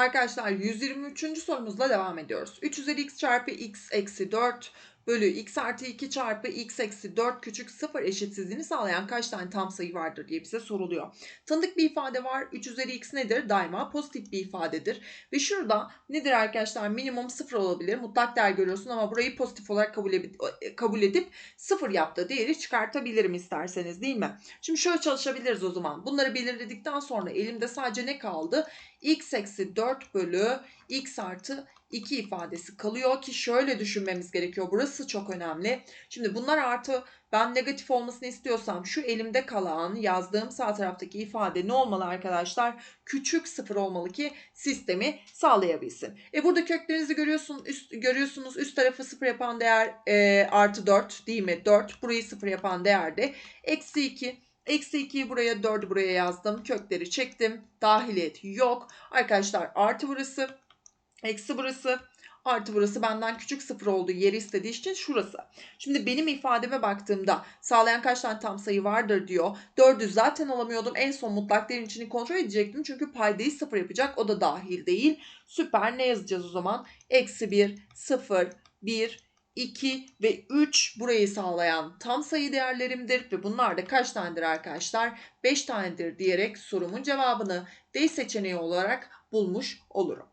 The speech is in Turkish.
Arkadaşlar 123. sorumuzla devam ediyoruz. 3 üzeri x çarpı x eksi 4 bölü x artı 2 çarpı x eksi 4 küçük 0 eşitsizliğini sağlayan kaç tane tam sayı vardır diye bize soruluyor. Tanıdık bir ifade var. 3 üzeri x nedir? Daima pozitif bir ifadedir. Ve şurada nedir arkadaşlar? Minimum 0 olabilir. Mutlak değer görüyorsun ama burayı pozitif olarak kabul edip, kabul edip 0 yaptığı değeri çıkartabilirim isterseniz değil mi? Şimdi şöyle çalışabiliriz o zaman. Bunları belirledikten sonra elimde sadece ne kaldı? x eksi 4 bölü x artı 2 ifadesi kalıyor ki şöyle düşünmemiz gerekiyor. Burası çok önemli. Şimdi bunlar artı ben negatif olmasını istiyorsam şu elimde kalan yazdığım sağ taraftaki ifade ne olmalı arkadaşlar? Küçük sıfır olmalı ki sistemi sağlayabilsin. E burada köklerinizi görüyorsun, üst, görüyorsunuz. Üst tarafı sıfır yapan değer e, artı 4 değil mi? 4. Burayı sıfır yapan değer de eksi 2. Eksi 2'yi buraya 4'ü buraya yazdım. Kökleri çektim. Dahiliyet yok. Arkadaşlar artı burası. Eksi burası. Artı burası benden küçük sıfır olduğu yeri istediği için şurası. Şimdi benim ifademe baktığımda sağlayan kaç tane tam sayı vardır diyor. 4'ü zaten alamıyordum. En son mutlak değerin içini kontrol edecektim. Çünkü paydayı sıfır yapacak. O da dahil değil. Süper. Ne yazacağız o zaman? Eksi 1, 0, 1, 2 ve 3 burayı sağlayan tam sayı değerlerimdir ve bunlar da kaç tanedir arkadaşlar? 5 tanedir diyerek sorumun cevabını D seçeneği olarak bulmuş olurum.